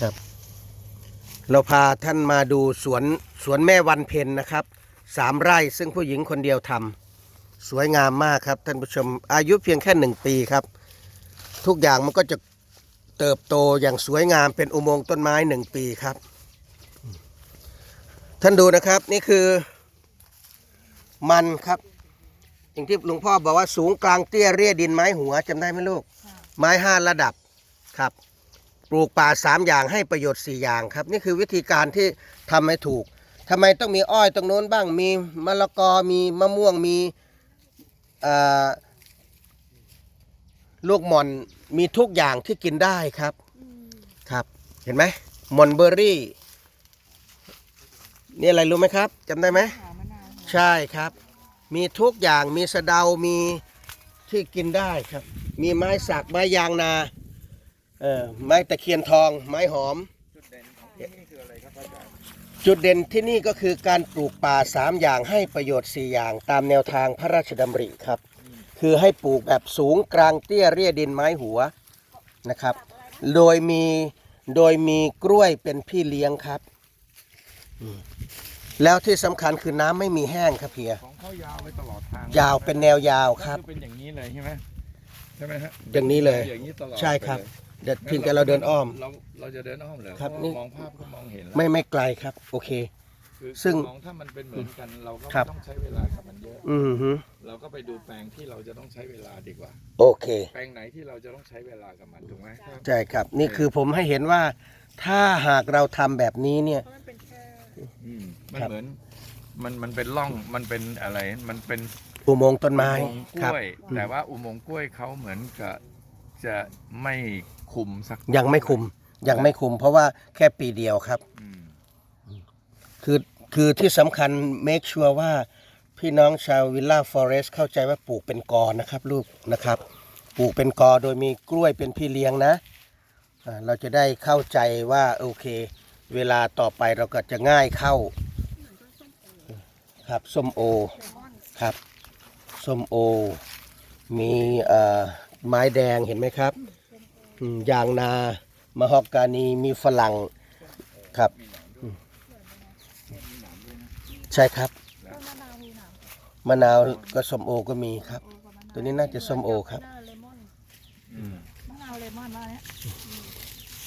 ครับ เราพาท่านมาดูสวนสวนแม่วันเพ็ญนะครับสามไร่ซึ่งผู้หญิงคนเดียวทำสวยงามมากครับท่านผู้ชมอายุเพียงแค่หนึ่งปีครับ ทุกอย่างมันก็จะเติบโตอย่างสวยงามเป็นอุโมงค์ต้นไม้หนึ่งปีครับ ท่านดูนะครับนี่คือมันครับ อย่างที่หลวงพ่อบอกว่าสูงกลางเตี้ยเรียดินไม้หัวจำได้ไหมลูก ไม้ห้าระดับครับ ปลูกป่าสามอย่างให้ประโยชน์สี่อย่างครับ นี่คือวิธีการที่ทำให้ถูกทำไมต้องมีอ้อยตรงโน้นบ้างมีมะละกอมีมะม่วงมีเอ่อลูกหม่อนมีทุกอย่างที่กินได้ครับครับ เห็นไหมหม่อนเบอร์รี่ นี่อะไรรู้ไหมครับจำได้ไหมหามะนาวใช่ครับ มีทุกอย่างมีสะเดามีที่กินได้ครับ มีไม้สักไม้ยางนา เอ่อไม้ตะเคียนทอง ไม้หอม จุดเด่นของที่นี่คืออะไรครับอาจารย์จุดเด่นที่นี่ก็คือการปลูกป่าสามอย่างให้ประโยชน์สี่อย่าง ตามแนวทางพระราชดำริครับ คือให้ปลูกแบบสูงกลางเตี้ยเรียดินไม้หัวนะครับ โดยมีโดยมีกล้วยเป็นพี่เลี้ยงครับอืมแล้วที่สำคัญคือน้ำไม่มีแห้งครับเพีย ของเขายาวไปตลอดทางยาวเป็นแนวยาวครับ ก็อเป็นอย่างนี้เลยใช่ไหมใช่ไหมฮะอย่างนี้เลย อย่างนี้ตลอดใช่ครับ ไป เลยเดี๋ยวเพียงแต่เราเดินอ้อม เราเราจะเดินอ้อมเลยครับเพาะนี่ว่ามองภาพก็มองเห็นแล้วไม่ไม่ไกลครับ โอเค คือซึ่งมองถ้ามันเป็นเหมือนกัน เราก็ครับไม่ต้องใช้เวลากับมันเยอะ อือฮึเราก็ไปดูแปลงที่เราจะต้องใช้เวลาดีกว่า โอเค แปลงไหนที่เราจะต้องใช้เวลากับมันถูกไหมครับ ใช่ครับ นี่คือผมให้เห็นว่า ถ้าหากเราทำแบบนี้เนี่ย เพราะมันเป็นแค่อืมมันครับ เหมือนมันมันเป็นร่องมันเป็นอะไร มันเป็นอุโมงค์ต้นไม้อุโมงค์กครับ ล้วย แต่ว่าอุโมงค์กล้วยเขาเหมือนกับ จะไม่คุมสักยังไม่คุมยังไม่คุม เพราะว่าแค่ปีเดียวครับ อืมคือคือที่สำคัญ make sure ว่าพี่น้องชาววิลล่าฟอเรสต์เข้าใจว่าปลูกเป็นกอนะครับลูกนะครับ ปลูกเป็นกอโดยมีกล้วยเป็นพี่เลี้ยงนะอ่าเราจะได้เข้าใจว่าโอเค เวลาต่อไปเราก็จะง่ายเข้าครับส้มโอครับส้มโอ มีเอ่อ ไม้แดงเห็นไหมครับอืมยางนา มะฮอกกานีมีฝรั่งครับอืมใช่ครับต้นมะนาวมีหนามมะนาวก็ส้มโอก็มีครับโอ้กับมะนาวตัวนี้น่าจะส้มโอครับมะนาวเลมอนอืมมะนาวเลมอนมาเนี่ย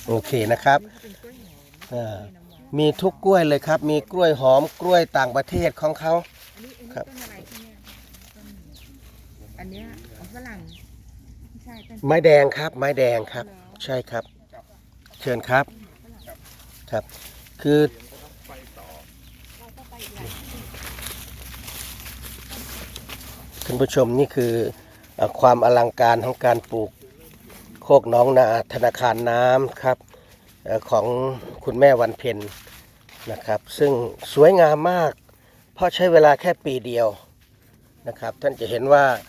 โอเคนะครับเป็นกล้วยหอมอ่ามีน้ำหวานมีทุกกล้วยเลยครับ มีกล้วยหอมกล้วยต่างประเทศของเขาอันนี้อันนี้ครับต้นอะไรที่เนี่ยต้นอันเนี้ยของฝรั่งไม่ ใช่ต้นไม้แดงครับ ไม้แดงครับ ใช่ครับ เชิญครับ ครับ คือเราก็ไปอีกหลายที่ท่านผู้ชมนี่คือเอ่อความอลังการของการปลูกโคกหน้องนาธนาคารน้ำครับเอ่อของคุณแม่วันเพ็ญนะครับ ซึ่งสวยงามมาก เพราะใช้เวลาแค่ปีเดียวนะครับ ท่านจะเห็นว่าเอ่อ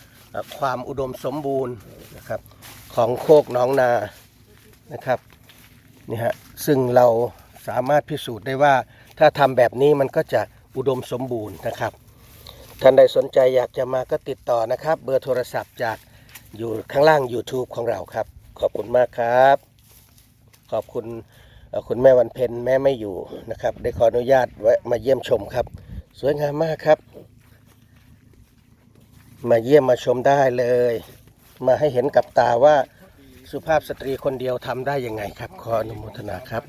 ความอุดมสมบูรณ์นะครับของโคกน้องนานะครับนี่ฮะซึ่งเราสามารถพิสูจน์ได้ว่าถ้าทำแบบนี้มันก็จะอุดมสมบูรณ์นะครับท่านใดสนใจอยากจะมาก็ติดต่อนะครับ เบอร์โทรศัพท์จากอยู่ข้างล่าง YouTube ของเราครับ ขอบคุณมากครับ ขอบคุณคุณแม่วันเพ็ญแม่ไม่อยู่นะครับ ได้ขออนุญาตแวะมาเยี่ยมชมครับ สวยงามมากครับ มาเยี่ยมมาชมได้เลย มาให้เห็นกับตาว่าสุภาพสตรีคนเดียวทำได้ยังไงครับ ขออนุโมทนาครับ